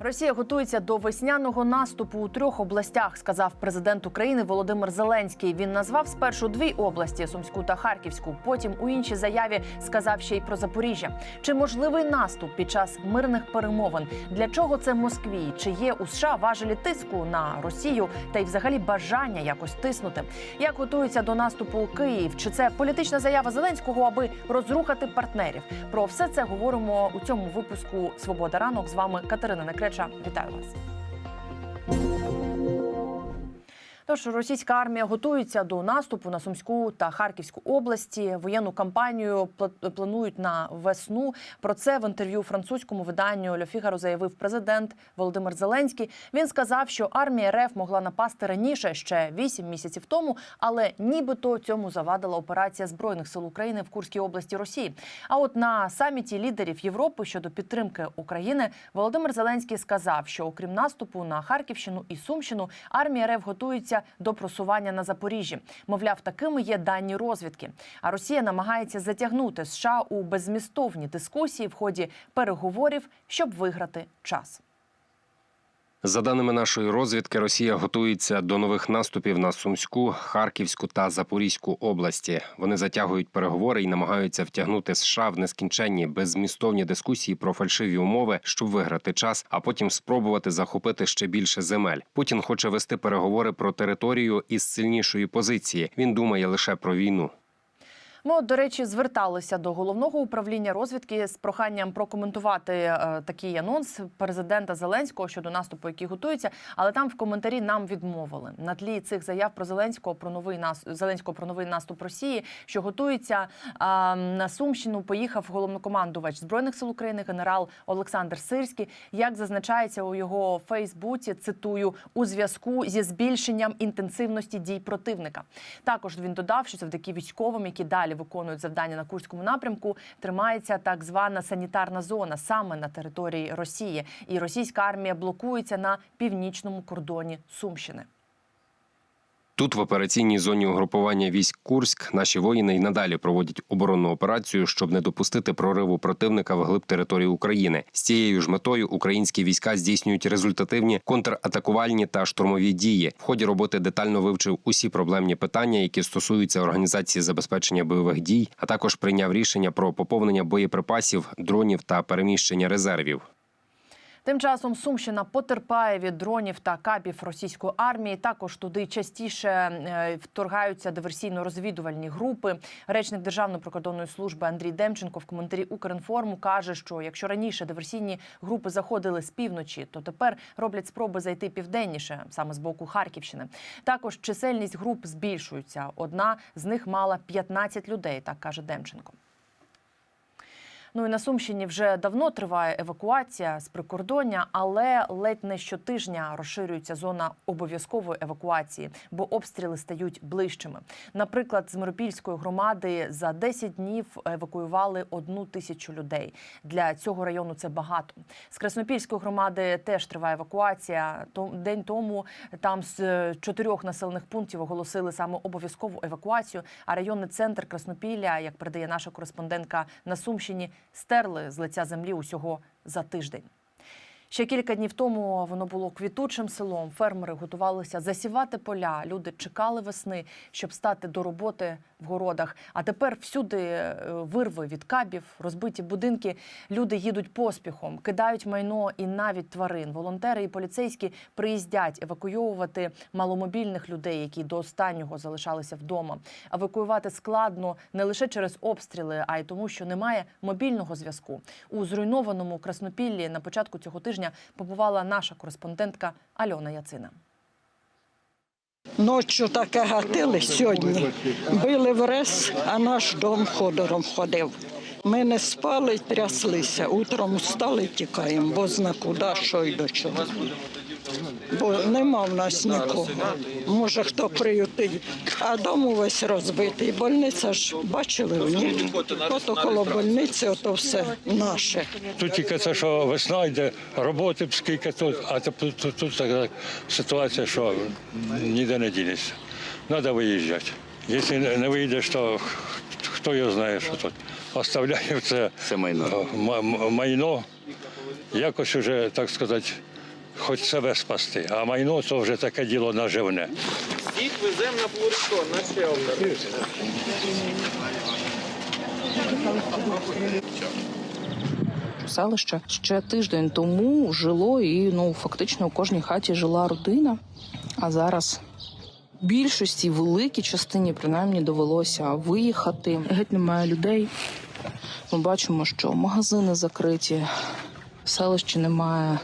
Росія готується до весняного наступу у трьох областях, сказав президент України Володимир Зеленський. Він назвав спершу дві області Сумську та Харківську. Потім у іншій заяві сказав ще й про Запоріжжя. Чи можливий наступ під час мирних перемовин? Для чого це Москві? Чи є у США важелі тиску на Росію та й взагалі бажання якось тиснути? Як готуються до наступу Київ? Чи це політична заява Зеленського, аби розрухати партнерів? Про все це говоримо у цьому випуску Свобода ранок. З вами Катерина Некреча. Вітаю вас. Тож російська армія готується до наступу на Сумську та Харківську області. Воєнну кампанію пла- планують на весну. Про це в інтерв'ю французькому виданню «Ле Фігаро» заявив президент Володимир Зеленський. Він сказав, що армія РФ могла напасти раніше ще 8 місяців тому, але нібито цьому завадила операція збройних сил України в Курській області Росії. А от на саміті лідерів Європи щодо підтримки України Володимир Зеленський сказав, що окрім наступу на Харківщину і Сумщину, армія РФ готується до просування на Запоріжжі. Мовляв, такими є дані розвідки. А Росія намагається затягнути США у безмістовні дискусії в ході переговорів, щоб виграти час. За даними нашої розвідки, Росія готується до нових наступів на Сумську, Харківську та Запорізьку області. Вони затягують переговори і намагаються втягнути США в нескінченні беззмістовні дискусії про фальшиві умови, щоб виграти час, а потім спробувати захопити ще більше земель. Путін хоче вести переговори про територію із сильнішої позиції. Він думає лише про війну. Ми, от, до речі, зверталися до головного управління розвідки з проханням прокоментувати е, такий анонс президента Зеленського щодо наступу, який готується. Але там в коментарі нам відмовили на тлі цих заяв про Зеленського про новий нас Зеленського про новий наступ Росії, що готується на Сумщину. Поїхав головнокомандувач збройних сил України генерал Олександр Сирський. Як зазначається у його Фейсбуці, цитую у зв'язку зі збільшенням інтенсивності дій противника. Також він додав, що завдяки військовим, які далі виконують завдання на курському напрямку, тримається так звана санітарна зона саме на території Росії, і російська армія блокується на північному кордоні Сумщини. Тут, в операційній зоні угрупування військ Курськ, наші воїни й надалі проводять оборонну операцію, щоб не допустити прориву противника вглиб території України. З цією ж метою українські війська здійснюють результативні контратакувальні та штурмові дії. В ході роботи детально вивчив усі проблемні питання, які стосуються організації забезпечення бойових дій, а також прийняв рішення про поповнення боєприпасів, дронів та переміщення резервів. Тим часом Сумщина потерпає від дронів та кабів російської армії. Також туди частіше е, вторгаються диверсійно-розвідувальні групи. Речник Державної прикордонної служби Андрій Демченко в коментарі Укрінформу каже, що якщо раніше диверсійні групи заходили з півночі, то тепер роблять спроби зайти південніше, саме з боку Харківщини. Також чисельність груп збільшується. Одна з них мала 15 людей, так каже Демченко. Ну і на Сумщині вже давно триває евакуація з прикордоння, але ледь не щотижня розширюється зона обов'язкової евакуації, бо обстріли стають ближчими. Наприклад, з Миропільської громади за 10 днів евакуювали одну тисячу людей. Для цього району це багато. З Краснопільської громади теж триває евакуація. День тому там з е, чотирьох населених пунктів оголосили саме обов'язкову евакуацію. А районний центр Краснопілля, як передає наша кореспондентка на Сумщині, стерли з лиця землі усього за тиждень. Ще кілька днів тому воно було квітучим селом. Фермери готувалися засівати поля. Люди чекали весни, щоб стати до роботи в городах. А тепер всюди е, вирви від кабів, розбиті будинки. Люди їдуть поспіхом, кидають майно і навіть тварин. Волонтери і поліцейські приїздять евакуйовувати маломобільних людей, які до останнього залишалися вдома. Евакуювати складно не лише через обстріли, а й тому, що немає мобільного зв'язку. У зруйнованому Краснопіллі на початку цього тижня побувала наша кореспондентка Альона Яцина. Ночі таке гатили сьогодні. Били в рез, а наш дом ходором ходив. Ми не спали, тряслися. Утром встали, тікаємо, бо зна куди, що й до чого. Бо нема в нас нікого. Може, хто приютить, а дом увесь розбитий. Больниця ж бачили, ні? Ото коло больниці, ото все наше. Тут тільки це, що весна йде, роботи б скільки тут, а тут, тут, тут така ситуація, що ніде не дінешся. Треба виїжджати. Якщо не виїдеш, то хто його знає, що тут. оставляємо це Це майно. майно. Якось уже, так сказати, хоч себе спасти. А майно це вже таке діло наживне. Всіх веземо на Плурикон, на Шелдер. селище ще тиждень тому жило і ну фактично у кожній хаті жила родина. А зараз більшості, великій частині, принаймні, довелося виїхати. Геть немає людей. Ми бачимо, що магазини закриті, в селищі немає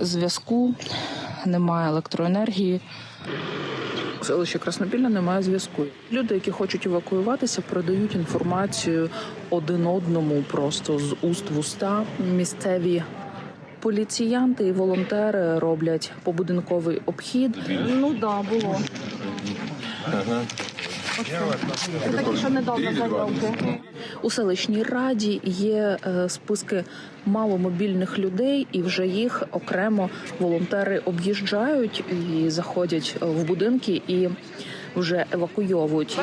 зв'язку, немає електроенергії. У селищі Краснопілля немає зв'язку. Люди, які хочуть евакуюватися, передають інформацію один одному просто з уст в уста. Місцеві поліціянти і волонтери роблять побудинковий обхід. Ну да, було. У селищній раді є е, списки маломобільних людей, і вже їх окремо волонтери об'їжджають і заходять в будинки і вже евакуйовують.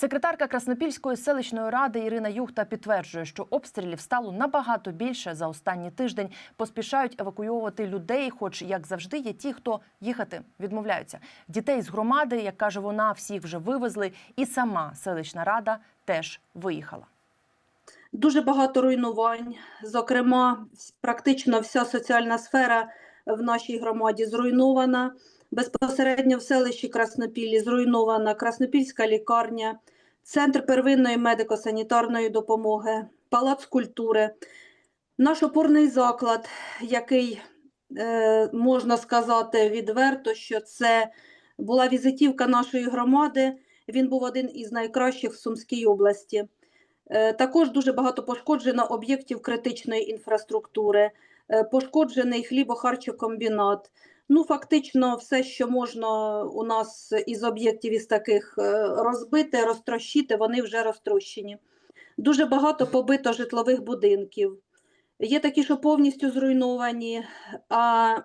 Секретарка Краснопільської селищної ради Ірина Юхта підтверджує, що обстрілів стало набагато більше за останній тиждень. Поспішають евакуйовувати людей, хоч як завжди є ті, хто їхати відмовляються. Дітей з громади, як каже вона, всіх вже вивезли, і сама селищна рада теж виїхала. Дуже багато руйнувань. Зокрема, практично вся соціальна сфера в нашій громаді зруйнована. Безпосередньо в селищі Краснопіллі зруйнована Краснопільська лікарня, центр первинної медико-санітарної допомоги, палац культури. Наш опорний заклад, який е, можна сказати відверто, що це була візитівка нашої громади. Він був один із найкращих в Сумській області. Е, Також дуже багато пошкоджено об'єктів критичної інфраструктури, е, пошкоджений хлібохарчокомбінат. Ну, фактично, все, що можна у нас із об'єктів із таких е, розбити, розтрощити, вони вже розтрощені. Дуже багато побито житлових будинків. Є такі, що повністю зруйновані, а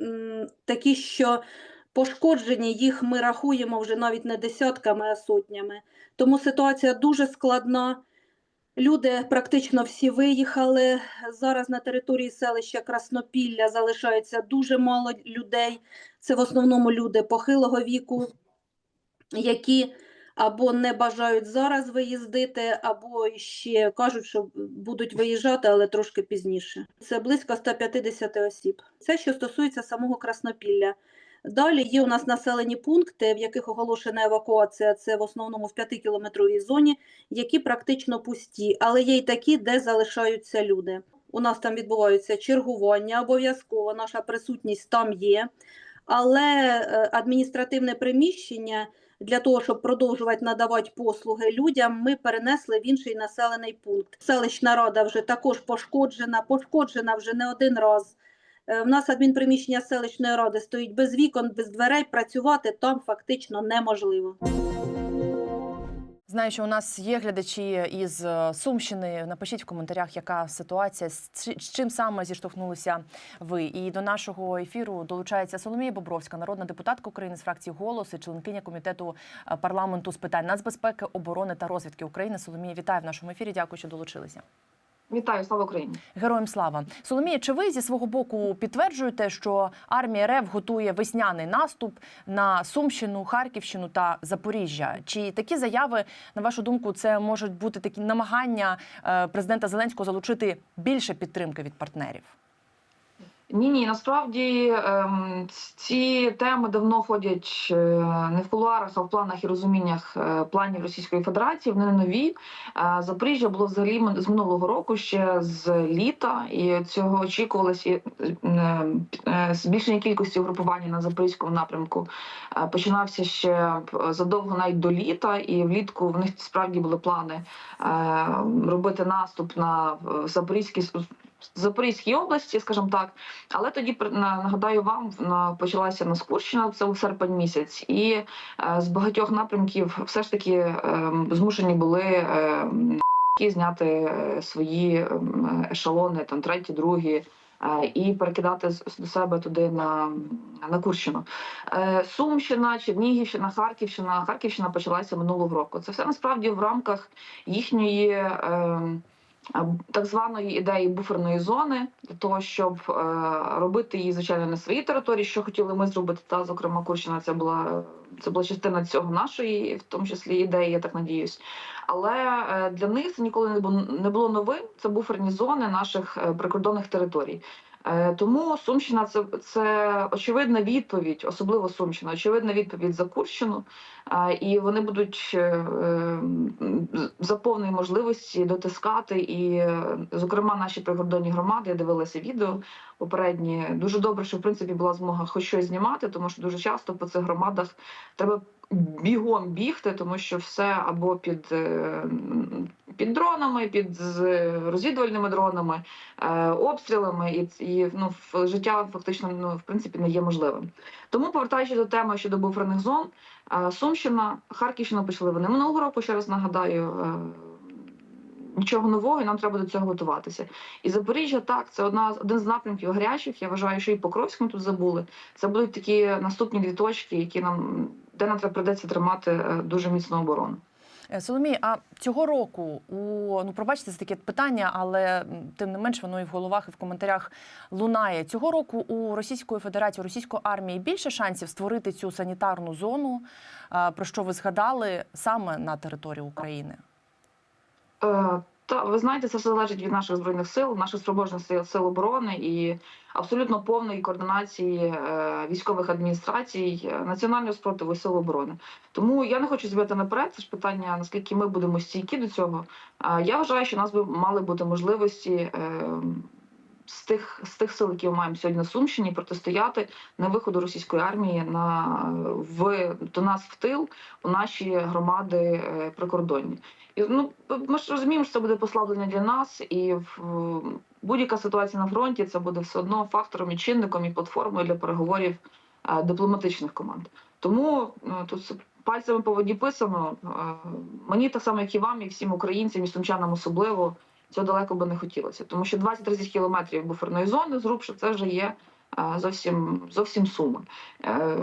м, такі, що пошкоджені, їх ми рахуємо вже навіть не десятками, а сотнями. Тому ситуація дуже складна. Люди практично всі виїхали. Зараз на території селища Краснопілля залишається дуже мало людей. Це в основному люди похилого віку, які або не бажають зараз виїздити, або ще кажуть, що будуть виїжджати, але трошки пізніше. Це близько 150 осіб. Це що стосується самого Краснопілля. Далі є у нас населені пункти, в яких оголошена евакуація. Це в основному в 5-кілометровій зоні, які практично пусті, але є й такі, де залишаються люди. У нас там відбуваються чергування, обов'язково наша присутність там є. Але е, адміністративне приміщення для того, щоб продовжувати надавати послуги людям, ми перенесли в інший населений пункт. Селищна рада вже також пошкоджена, пошкоджена вже не один раз. Е, В нас адмінприміщення селищної ради стоїть без вікон, без дверей. Працювати там фактично неможливо. Знаю, що у нас є глядачі із е, Сумщини. Напишіть в коментарях, яка ситуація, з чим саме зіштовхнулися ви. І до нашого ефіру долучається Соломія Бобровська, народна депутатка України з фракції «Голос» і членкиня комітету е, парламенту з питань нацбезпеки, оборони та розвідки України. Соломія, вітаю в нашому ефірі. Дякую, що долучилися. Вітаю, слава Україні! Героям слава Соломія. Чи ви зі свого боку підтверджуєте, що армія РФ готує весняний наступ на Сумщину, Харківщину та Запоріжжя? Чи такі заяви, на вашу думку, це можуть бути такі намагання е, президента Зеленського залучити більше підтримки від партнерів? Ні, ні, насправді ем, ці теми давно ходять е, не в кулуарах, а в планах і розуміннях е, планів Російської Федерації. Вони не нові. Е, Запоріжжя було взагалі з минулого року ще з літа, і цього очікувалося і, збільшення кількості угрупування на запорізькому напрямку. Починався ще задовго навіть до літа, і влітку в них справді були плани робити наступ на Запорізький Запорізькій області, скажімо так. Але тоді нагадаю вам, почалася Наскурщина, це у серпень місяць, і е, з багатьох напрямків все ж таки е, змушені були е, зняти е, свої е, ешелони, там треті, другі. і перекидати до себе туди на, на Курщину. Сумщина, Чернігівщина, Харківщина. Харківщина почалася минулого року. Це все насправді в рамках їхньої. Так званої ідеї буферної зони для того, щоб е, робити її звичайно на своїй території, що хотіли ми зробити. Та зокрема Курщина, це була це була частина цього нашої, в тому числі ідеї, я так надіюсь. Але е, для них це ніколи не було не було новим. Це буферні зони наших е, прикордонних територій. Е, Тому Сумщина це, це очевидна відповідь, особливо Сумщина, очевидна відповідь за Курщину. Е, І вони будуть е, за повної можливості дотискати. І, зокрема, наші прикордонні громади я дивилася відео попередні. Дуже добре, що в принципі була змога хоч щось знімати, тому що дуже часто по цих громадах треба бігом бігти, тому що все або під, е, під дронами, під розвідувальними дронами, е, обстрілами, і, і ну, життя фактично ну, в принципі не є можливим. Тому, повертаючись до теми щодо буферних зон, е, Сумщина, Харківщина почали вони минулого року, ще раз нагадаю. Е, Нічого нового, і нам треба до цього готуватися. І Запоріжжя так, це одна один з напрямків гарячих. Я вважаю, що і Покровськ ми тут забули. Це будуть такі наступні дві точки, які нам де нам треба придеться тримати е, дуже міцну оборону. Е, Соломій, а цього року у ну пробачте це таке питання, але тим не менш воно і в головах, і в коментарях лунає. Цього року у Російської Федерації, у російської армії більше шансів створити цю санітарну зону, про що ви згадали саме на території України. Е, Та ви знаєте, це все залежить від наших збройних сил, наших спроможностей сил, оборони і абсолютно повної координації е, військових адміністрацій, е, національного спротиву сил оборони. Тому я не хочу збити наперед. Це ж питання, наскільки ми будемо стійкі до цього. Я вважаю, що у нас би мали бути можливості. З тих з тих сил, які ми маємо сьогодні на Сумщині, протистояти на виходу російської армії на в до нас в тил у наші громади е, прикордонні. І ну ми ж розуміємо, що це буде послаблення для нас, і в будь-яка ситуація на фронті це буде все одно фактором і чинником і платформою для переговорів е, дипломатичних команд. Тому е, тут пальцями по воді писано. Мені так само, як і вам, і всім українцям, і сумчанам особливо. Цього далеко би не хотілося, тому що 20-30 кілометрів буферної зони зрубши, це вже є зовсім зовсім сума. Е,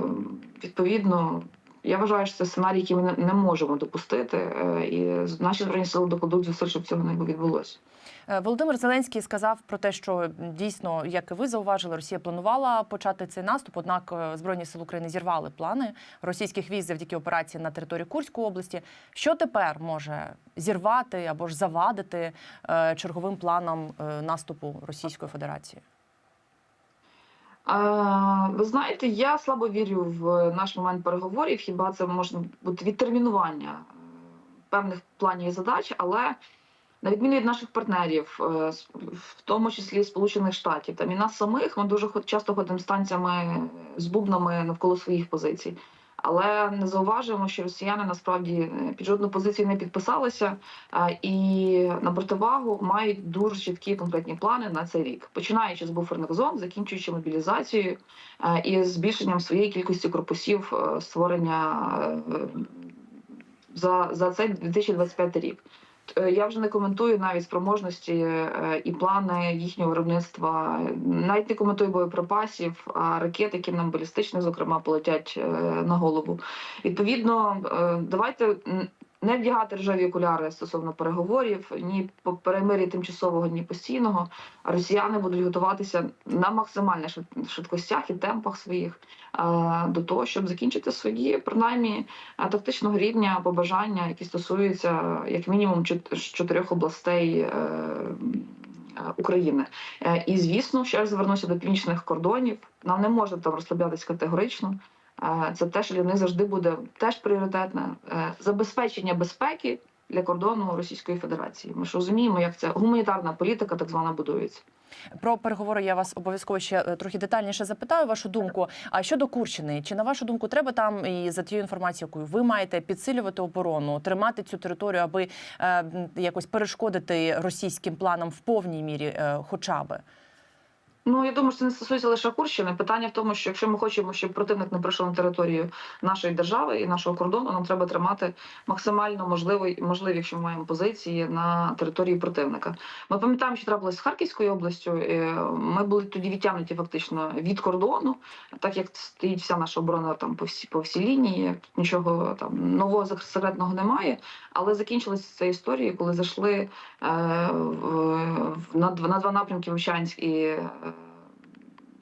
Відповідно, я вважаю, що це сценарій, який ми не- не можемо допустити, е, і наші збройні сили докладуть зусиль, щоб цього не відбулося. Е, Володимир Зеленський сказав про те, що дійсно, як і ви зауважили, Росія планувала почати цей наступ. Однак е, збройні сили України зірвали плани російських військ завдяки операції на території Курської області. Що тепер може зірвати або ж завадити е, черговим планам наступу Російської Федерації? Ви знаєте, я слабо вірю в наш момент переговорів. Хіба це може бути відтермінування певних планів і задач, але на відміну від наших партнерів, е, в тому числі Сполучених Штатів, там і нас самих, ми дуже часто ходимо станціями з бубнами навколо своїх позицій. Але не зауважуємо, що росіяни насправді е, під жодну позицію не підписалися е, і на противагу мають дуже чіткі конкретні плани на цей рік, починаючи з буферних зон, закінчуючи мобілізацією і збільшенням своєї кількості корпусів створення за, за цей 2025 рік. Е, Я вже не коментую навіть спроможності е, і плани їхнього виробництва, навіть не коментую боєприпасів, а ракет, які нам балістичні, зокрема, полетять е, на голову. Відповідно, давайте не вдягати рожеві окуляри стосовно переговорів, ні перемир'я тимчасового, ні постійного. Росіяни будуть готуватися на максимальних швидкостях і темпах своїх е, до того, щоб закінчити свої принаймні е, тактичного рівня побажання, які стосуються як мінімум чот- чотирьох областей. е, України і звісно, ще раз звернуся до північних кордонів. Нам не можна там розслаблятись категорично. Це теж для них завжди буде теж пріоритетне Е, забезпечення безпеки для кордону Російської Федерації. Ми ж розуміємо, як це гуманітарна політика, так звана будується. Про переговори я вас обов'язково ще е, трохи детальніше запитаю вашу думку. А щодо Курщини, чи на вашу думку треба там і за тією інформацією, якою ви маєте підсилювати оборону, тримати цю територію, аби е, якось перешкодити російським планам в повній мірі, е, хоча би? Ну я думаю, що це не стосується лише Курщини. Питання в тому, що якщо ми хочемо, щоб противник не прийшов на територію нашої держави і нашого кордону, нам треба тримати максимально можливий, можливі, якщо ми маємо позиції на території противника. Ми пам'ятаємо, що трапилось з Харківською областю. е, Ми були тоді відтягнуті фактично від кордону, так як стоїть вся наша оборона там по всій по всій лінії. Тут нічого там нового секретного немає. Але закінчилася ця історія, коли зайшли е, в, на, на два напрямки Вовчанськ і, е,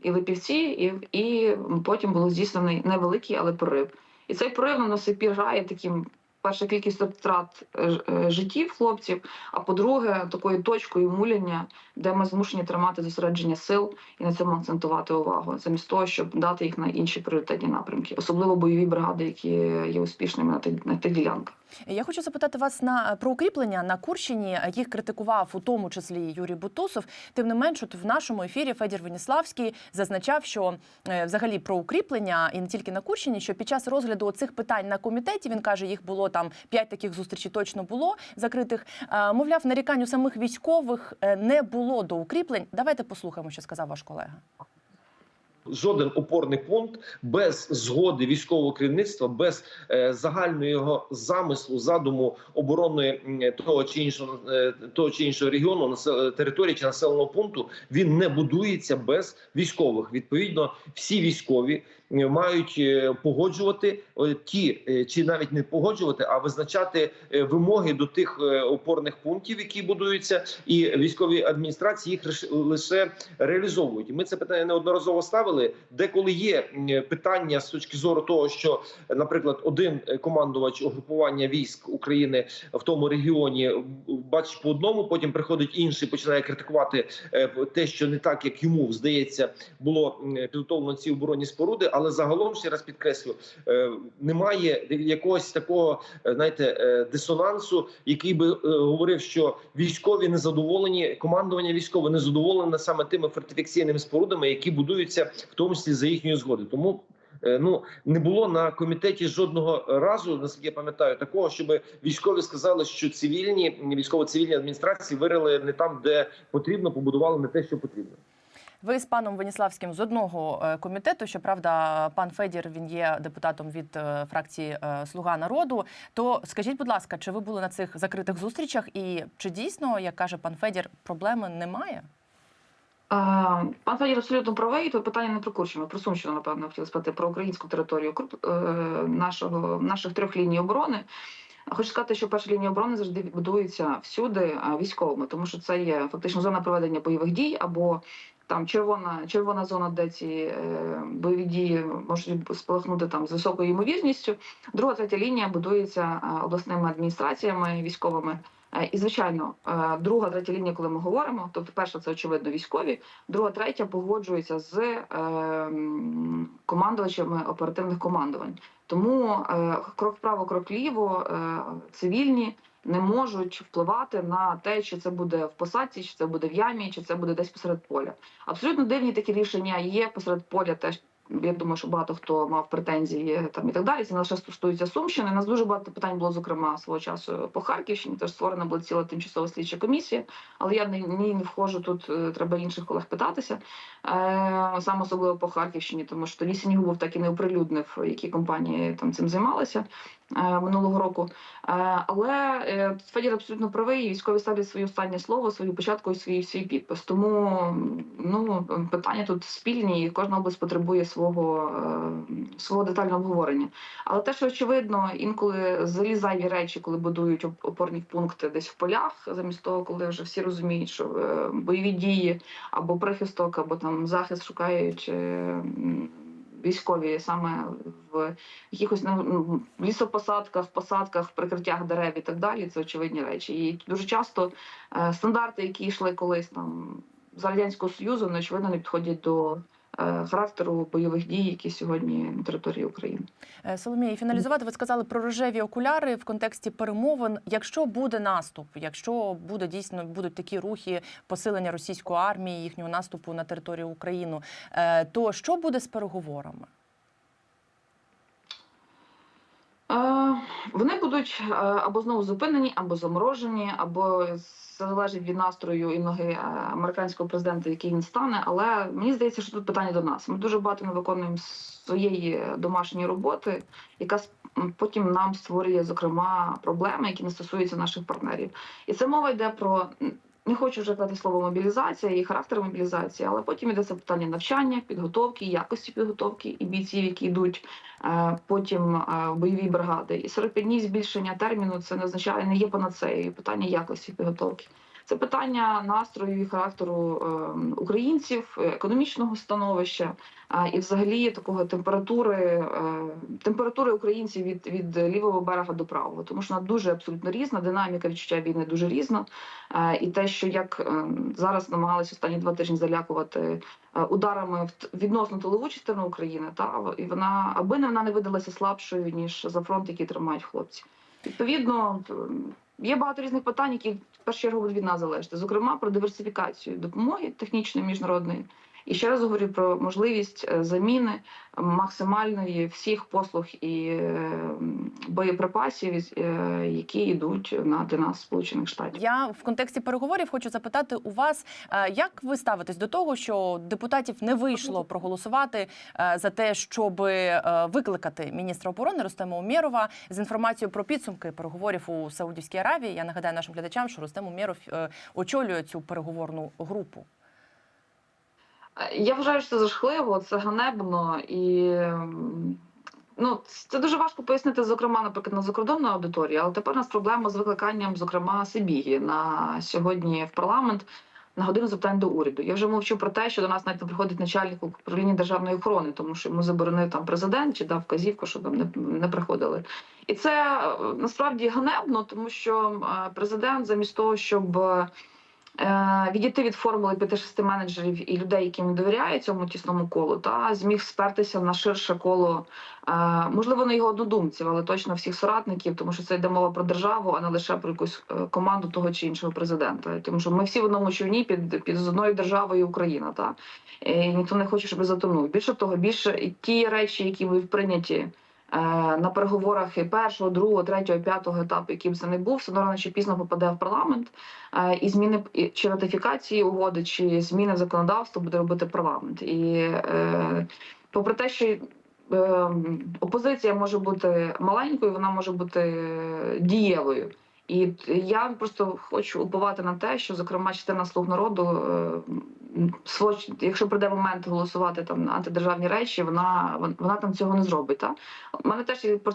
і Липівці, і, і потім був здійснений невеликий, але прорив. І цей прорив на пір грає таким. Перша кількість втрат е, е, життів хлопців, а по-друге, такою точкою муляння, де ми змушені тримати зосередження сил і на цьому акцентувати увагу, замість того, щоб дати їх на інші пріоритетні напрямки, особливо бойові бригади, які є успішними на тих, на тих ділянках. Я хочу запитати вас на про укріплення на Курщині. Їх критикував у тому числі Юрій Бутусов. Тим не менш, от в нашому ефірі Федір Веніславський зазначав, що е, взагалі про укріплення і не тільки на Курщині, що під час розгляду цих питань на комітеті він каже, їх було там п'ять таких зустрічей точно було закритих. Е, Мовляв, нарікань у самих військових е, не було до укріплень. Давайте послухаємо, що сказав ваш колега. жоден опорний пункт без згоди військового керівництва, без е, загального його замислу, задуму оборони того чи іншого е, того чи іншого регіону, насел- території чи населеного пункту, він не будується без військових. Відповідно, всі військові мають е, погоджувати е, ті, е, чи навіть не погоджувати, а визначати вимоги до тих опорних пунктів, які будуються, і військові адміністрації їх лише- реалізовують. Ми це питання неодноразово ставили. Деколи є питання з точки зору того, що, наприклад, один командувач угрупування військ України в тому регіоні бачить по одному, потім приходить інший, починає критикувати те, що не так, як йому здається, було підготовлено ці оборонні споруди. Але загалом ще раз підкреслю, е, немає якогось такого, е, знаєте, е, дисонансу, який би говорив, що військові незадоволені, командування військове незадоволене саме тими фортифікаційними спорудами, які будуються в тому числі за їхньої згоди. Тому ну не було на комітеті жодного разу, наскільки я пам'ятаю, такого, щоб військові сказали, що цивільні військово-цивільні адміністрації вирили не там, де потрібно, побудували не те, що потрібно. Ви з паном Веніславським з одного е, комітету. Щоправда, пан Федір він є депутатом від е, фракції е, Слуга народу. То скажіть, будь ласка, чи ви були на цих закритих зустрічах, і чи дійсно, як каже пан Федір, проблеми немає? А, Пан Федір абсолютно правий. Тут питання не про Курщину, про Сумщину, напевно, хотіла спитати про українську територію нашого наших трьох ліній оборони. Хочу сказати, що перша лінія оборони завжди будується всюди військовими, тому що це є фактично зона проведення бойових дій або там червона червона зона, де ці е, бойові дії можуть спалахнути там з високою ймовірністю. Друга, третя лінія будується е, обласними адміністраціями військовими. Е, І звичайно, е, друга, третя лінія, коли ми говоримо, тобто перша це очевидно військові, друга, третя погоджується з е, командувачами оперативних командувань. Тому е, крок вправо, крок вліво, е, цивільні не можуть впливати на те, чи це буде в посадці, чи це буде в ямі, чи це буде десь посеред поля. Абсолютно дивні такі рішення є посеред поля. Теж я думаю, що багато хто мав претензії там і так далі. Це не лише стосується Сумщини. У нас дуже багато питань було, зокрема, свого часу по Харківщині. Теж створена була ціла тимчасова слідча комісія. Але я не, ні, не входжу тут. е, Треба інших колег питатися. Е, саме особливо по Харківщині, тому що тоді Сінігубов так і не оприлюднив, які компанії там цим займалися минулого року. Е, але е, Федір абсолютно правий. Військові ставлять своє останнє слово, свою початку і свій свій підпис. Тому ну питання тут спільні, і кожна область потребує свого, е, свого детального обговорення. Але те, що очевидно, інколи злі зайві речі, коли будують опорні пункти десь в полях, замість того, коли вже всі розуміють, що е, бойові дії або прихисток, або там захист шукають. Військові саме в якихось ну, лісопосадках, посадках, прикриттях дерев і так далі. Це очевидні речі. І дуже часто е, стандарти, які йшли колись там з радянського союзу, не очевидно не підходять до характеру бойових дій, які сьогодні на території України. Е, Соломія, фіналізувати ви сказали про рожеві окуляри в контексті перемовин. Якщо буде наступ, якщо буде дійсно будуть такі рухи посилення російської армії, їхнього наступу на територію України, е, то що буде з переговорами? Е, Вони будуть е, або знову зупинені, або заморожені, або залежить від настрою і ноги е, американського президента, який він стане. Але мені здається, що тут питання до нас. Ми дуже багато не виконуємо своєї домашньої роботи, яка потім нам створює зокрема проблеми, які не стосуються наших партнерів. І це мова йде про не хочу вже казати слово мобілізація і характер мобілізації, але потім йдеться питання навчання, підготовки, якості підготовки і бійців, які йдуть е, потім е, в бойові бригади. І 45 днів збільшення терміну це не означає, не є панацеєю. Питання якості підготовки. Це питання настрою і характеру е, українців, економічного становища е, і, взагалі, такого температури е, температури українців від, від лівого берега до правого, тому що вона дуже абсолютно різна. Динаміка відчуття війни дуже різна. Е, І те, що як е, зараз намагалися останні два тижні залякувати е, ударами відносно тилову частину України, та і вона аби не вона не видалася слабшою ніж за фронт, який тримають хлопці. Відповідно, є багато різних питань, які в першу чергу від нас залежать. Зокрема, про диверсифікацію допомоги технічної міжнародної. І ще раз говорю про можливість е, заміни максимальної всіх послуг і е, боєприпасів, е, які йдуть на для нас сполучених штатів. Я в контексті переговорів хочу запитати у вас, е, як ви ставитесь до того, що депутатів не вийшло проголосувати е, за те, щоб е, викликати міністра оборони Рустема Умєрова з інформацією про підсумки переговорів у Саудівській Аравії? Я нагадаю нашим глядачам, що Рустем Умєров е, очолює цю переговорну групу. Я вважаю, що це зашкливо, це ганебно і. Ну, це дуже важко пояснити, зокрема, наприклад, на закордонну аудиторію, але тепер у нас проблема з викликанням, зокрема, Сибіги на сьогодні в парламент на годину запитань до уряду. Я вже мовчу про те, що до нас навіть не приходить начальник управління державної охорони, тому що йому заборонив там президент чи дав вказівку, щоб там не, не приходили. І це е, насправді ганебно, тому що е, президент замість того, щоб відійти від формули 5-6 менеджерів і людей, яким він довіряє цьому тісному колу, та зміг спертися на ширше коло, е, можливо, не його однодумців, але точно всіх соратників, тому що це йде мова про державу, а не лише про якусь е, команду того чи іншого президента. Тому що ми всі в одному човні під, під з одною державою Україна. Та і ніхто не хоче, щоб затонув. Більше того, більше ті речі, які були прийняті. Е, На переговорах і першого, другого, третього, п'ятого етапу, яким це не був, все одно рано чи пізно попаде в парламент. Е, і зміни чи ратифікації угоди, чи зміни в законодавство буде робити парламент. І е, попри те, що опозиція може бути маленькою, вона може бути дієвою. І я просто хочу уповати на те, що зокрема частина слуг народу, якщо прийде момент голосувати там на антидержавні речі, вона вон- вона там цього не зробить. Та у мене теж є по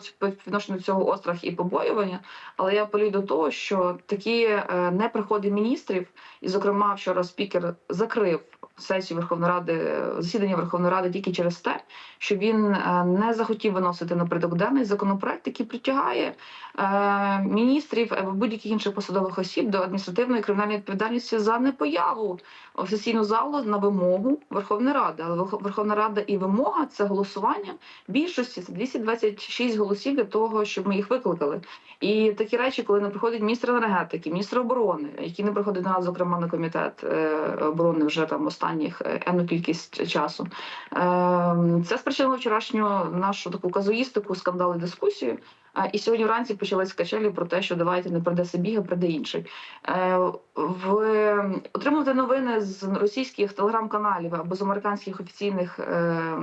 до цього острах і побоювання, але я полію до того, що такі е, неприходи міністрів, і зокрема вчора спікер закрив сесію Верховної Ради засідання Верховної Ради тільки через те, що він е, не захотів виносити на порядок денний законопроект, який притягає е, міністрів або будь-яких інших посадових осіб до адміністративної кримінальної відповідальності за непояву в сесійну залу на вимогу Верховної Ради. Але Верховна Рада і вимога це голосування більшості це 226 голосів для того, щоб ми їх викликали. І такі речі, коли не приходить міністр енергетики, міністр оборони, який не приходить нас, зокрема на комітет е, оборони вже там останніх е, енну кількість часу. Е, Це спричинило вчорашню нашу таку казуїстику, скандали, дискусію. Е, І сьогодні вранці почались качелі про те, що давайте не прийде Сибіга, прийде інший. Е, В отримувати новини з російських телеграм-каналів або з американських офіційних е,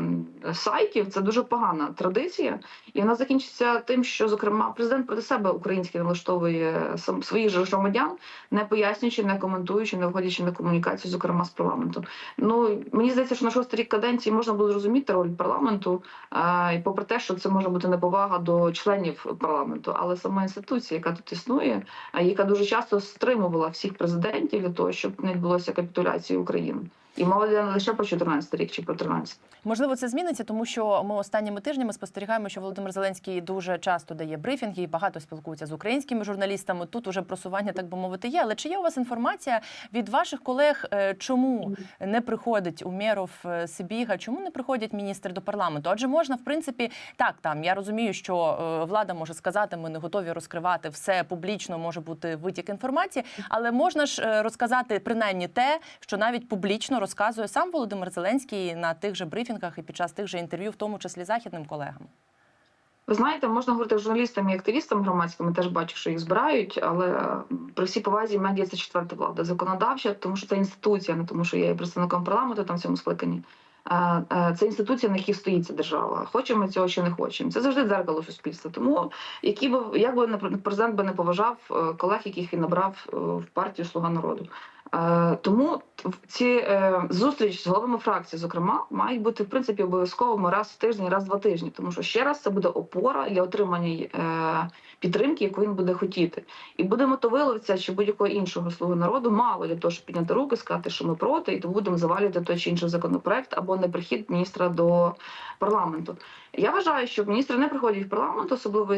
сайтів це дуже погана традиція, і вона закінчиться тим, що зокрема президент проти себе український налаштовує сам своїх же громадян, не пояснюючи, не коментуючи, не входячи на комунікацію, зокрема з парламентом. Ну мені здається, що на шостий рік каденції можна було зрозуміти роль парламенту, е, і попри те, що це може бути неповага до членів парламенту, але сама інституція, яка тут існує, яка дуже часто стримувала всіх президентів для того, щоб не відбулося капітуляції України. І мова йде не лише про 14 рік чи про 13. Можливо, це зміниться, тому що ми останніми тижнями спостерігаємо, що Володимир Зеленський дуже часто дає брифінги і багато спілкується з українськими журналістами. Тут уже просування, так би мовити, є. Але чи є у вас інформація від ваших колег, е, чому не приходить Умєров е, Сибіга, чому не приходять міністри до парламенту? Адже можна, в принципі, так там я розумію, що е, влада може сказати, ми не готові розкривати все публічно, може бути витік інформації, але можна ж розказати принаймні те, що навіть публічно розказує сам Володимир Зеленський на тих же брифінгах і під час тих же інтерв'ю, в тому числі західним колегам. Ви знаєте, можна говорити журналістам і активістам громадським, я теж бачу, що їх збирають, але при всій повазі медіа це четверта влада законодавча, тому що це інституція, не тому що я є представником парламенту там в цьому скликанні. Це інституція, на якій стоїть ця держава. Хочемо цього чи не хочемо. Це завжди дзеркало суспільства. Тому які би як би президент би не поважав е, колег, яких він набрав е, в партію Слуга народу. Е, Тому ці е, зустріч з головами фракцій, зокрема, мають бути в принципі обов'язковими раз в тиждень, раз в два тижні. Тому що ще раз це буде опора для отримання е, підтримки, яку він буде хотіти. І буде мотовиловця чи будь-якого іншого слуги народу мало для того, щоб підняти руки, сказати, що ми проти, і то будемо завалювати той чи інший законопроект або неприхід міністра до парламенту. Я вважаю, що міністри не приходять в парламент, особливо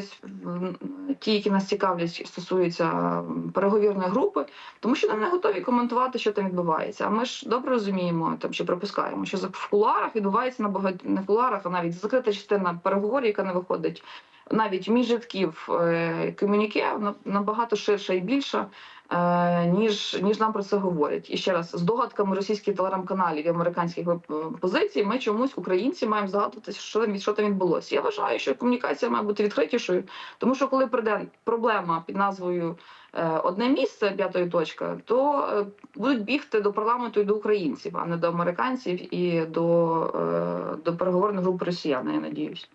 ті, які нас цікавлять, стосуються переговірної групи, тому що вони не готові коментувати, що там відбувається. А ми ж добре розуміємо там чи припускаємо, що в кулуарах відбувається набагато не в кулуарах, а навіть закрита частина переговорів, яка не виходить навіть між житків е, комюніке на- набагато ширша і більша. Е, Ніж ніж нам про це говорять, і ще раз з догадками російських телеграм-каналів і американських е, позицій, ми чомусь українці маємо здогадуватися, що там що там відбулося. Я вважаю, що комунікація має бути відкритішою, тому що коли прийде проблема під назвою е, одне місце, п'ятої точка, то будуть бігти до парламенту і до українців, а не до американців і до, до переговорних груп росіян. Я надіюсь.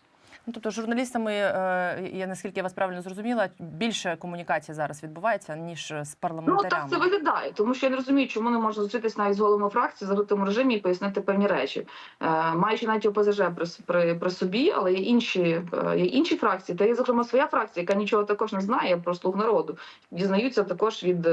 Ну, тобто, журналістами, е, я наскільки я вас правильно зрозуміла, більше комунікації зараз відбувається ніж з Ну так це виглядає, тому що я не розумію, чому не можна зустрітися навіть з головами фракції в закритому режимі і пояснити певні речі, е, маючи навіть ОПЗЖ при, при, при собі, але є інші, е, є інші фракції. Та є зокрема своя фракція, яка нічого також не знає про слуг народу. Дізнаються також від,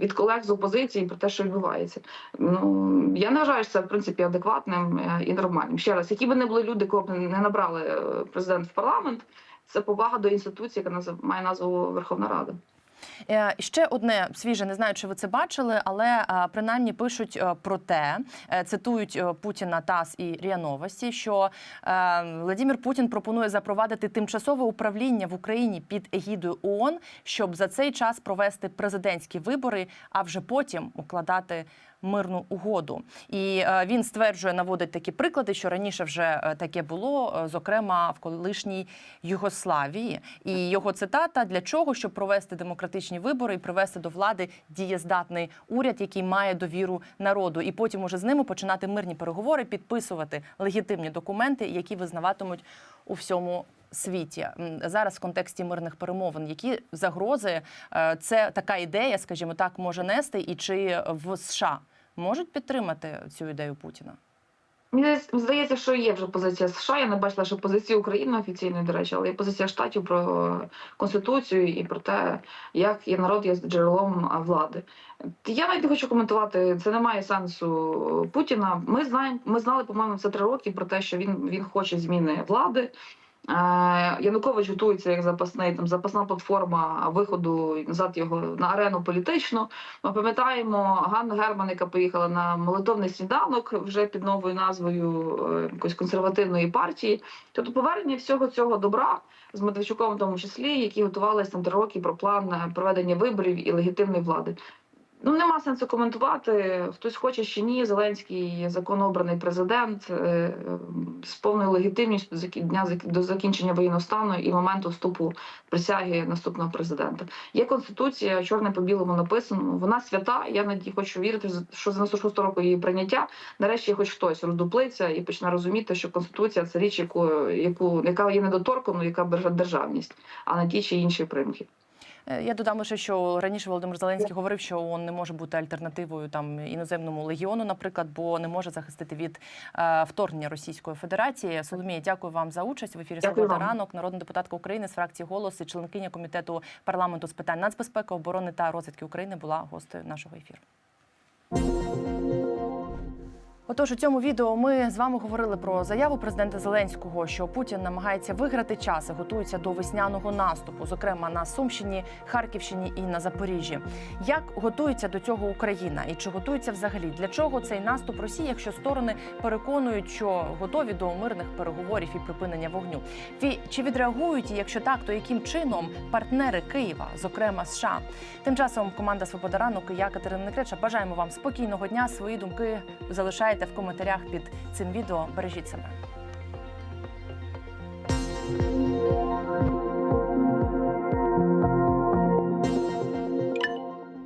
від колег з опозиції про те, що відбувається. Ну я не вважаю, що це в принципі адекватним і нормальним. Ще раз, які би не були люди, кого б не набрали президент в парламент. Це повага до інституції, яка має назву Верховна Рада. Е, Ще одне свіже, не знаю, чи ви це бачили, але е, принаймні пишуть е, про те, цитують Путіна ТАСС і РІА Новості, що Владимир Путін пропонує запровадити тимчасове управління в Україні під егідою ООН, щоб за цей час провести президентські вибори, а вже потім укладати. Мирну угоду, і е, він стверджує, наводить такі приклади, що раніше вже е, таке було, е, зокрема в колишній Югославії. І його цитата для чого, щоб провести демократичні вибори і привести до влади дієздатний уряд, який має довіру народу, і потім уже з ними починати мирні переговори, підписувати легітимні документи, які визнаватимуть у всьому. Світі зараз в контексті мирних перемовин, які загрози е, це така ідея, скажімо так, може нести, і чи в США можуть підтримати цю ідею Путіна? Мені здається, що є вже позиція США. Я не бачила ще позиції України офіційної, до речі, але є позиція штатів про конституцію і про те, як є народ є джерелом влади. Я навіть не хочу коментувати. Це не має сенсу Путіна. Ми знаємо, ми знали, по-моєму, це три роки про те, що він, він хоче зміни влади. Е, Янукович готується як запасний там запасна платформа виходу назад його на арену політичну. Ми пам'ятаємо Ганну Герман, яка поїхала на молитовний сніданок вже під новою назвою е, якоїсь консервативної партії. Тобто повернення всього цього добра з Медведчуком, в тому числі, які готувалися там три роки про план е, проведення виборів і легітимної влади. Ну нема сенсу коментувати. Хтось хоче чи ні. Зеленський законообраний президент е, з повною легітимністю до закінчення воєнного стану і моменту вступу присяги наступного президента. Є конституція, чорне по білому написано. Вона свята. Я наді хочу вірити, що з 96 року її прийняття. Нарешті хоч хтось роздуплиться і почне розуміти, що конституція це річ, яку, яку яка є недоторканою, яка береже державність, а не ті чи інші примхи. Е, Я додам лише, що раніше Володимир Зеленський говорив, що ООН не може бути альтернативою там іноземному легіону, наприклад, бо не може захистити від е, вторгнення Російської Федерації. Соломія, дякую вам за участь в ефірі «Свобода ранок. Народна депутатка України з фракції голос і членкиня комітету парламенту з питань нацбезпеки, оборони та розвідки України була гостею нашого ефіру. Отож, у цьому відео ми з вами говорили про заяву президента Зеленського, що Путін намагається виграти час і готується до весняного наступу, зокрема на Сумщині, Харківщині і на Запоріжжі. Як готується до цього Україна і чи готується взагалі? Для чого цей наступ Росії, якщо сторони переконують, що готові до мирних переговорів і припинення вогню? Чи відреагують? І якщо так, то яким чином партнери Києва, зокрема США? Тим часом команда Свобода ранок і я Катерина Некреча бажаємо вам спокійного дня. Свої думки Залишайте в коментарях під цим відео. Бережіть себе.